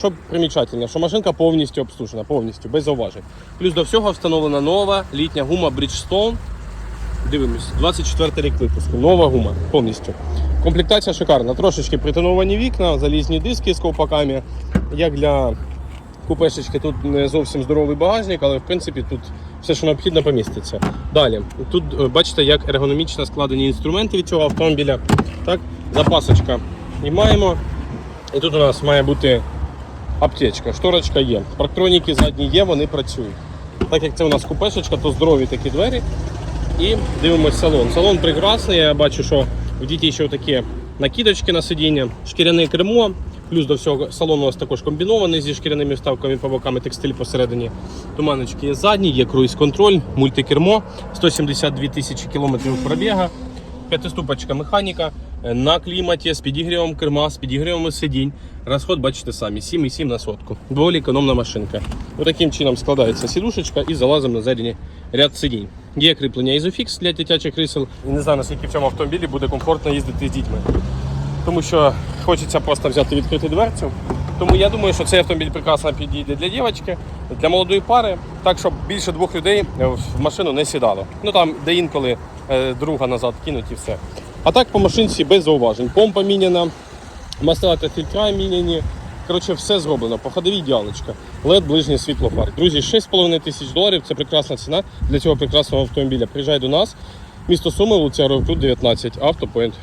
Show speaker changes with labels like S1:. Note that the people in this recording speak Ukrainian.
S1: Що примічательно, що машинка повністю обслужена, повністю, без зауважень. Плюс до всього встановлена нова літня гума Bridgestone. Дивимось, 24 рік випуску. Нова гума повністю. Комплектація шикарна. Трошечки притоновані вікна, залізні диски з ковпаками. Як для купешечки тут не зовсім здоровий багажник, але в принципі тут все, що необхідно, поміститься. Далі, тут е, бачите, як ергономічно складені інструменти від цього автомобіля. Так, запасочка знімаємо. І тут у нас має бути аптечка, шторочка є. Парктроніки задні є, вони працюють. Так як це у нас купешечка, то здорові такі двері. І дивимось салон. Салон прекрасний. Я бачу, що в діті ще такі накидочки на сидіння, шкіряне кермо. Плюс до всього салон у нас також комбінований зі шкіряними вставками по бокам і текстиль посередині. Туманочки є задні, є круїз-контроль, мультикермо, 172 тисячі кілометрів пробіга, п'ятиступочка механіка на кліматі з підігрівом керма, з підігрівами сидінь. Розход бачите самі 7,7 на сотку. Доволі економна машинка. Отаким чином складається сідушечка і залазимо на задній ряд сидінь. Є кріплення Isofix для дитячих крісел. Не знаю, наскільки в цьому автомобілі буде комфортно їздити з дітьми. Тому що хочеться просто взяти відкрити дверцю. Тому я думаю, що цей автомобіль прекрасно підійде для дівчинки, для молодої пари, так щоб більше двох людей е, в машину не сідало. Ну там де інколи е, друга назад кинуть і все. А так по машинці без зауважень. Помпа міняна, масла та фільтра міняні. Коротше, все зроблено. По ходовій діалочка, LED ближнє світло фар. Друзі, 6,5 тисяч доларів це прекрасна ціна для цього прекрасного автомобіля. Приїжджай до нас. Місто Суми, вулиця Ровтут, 19, автопоінт.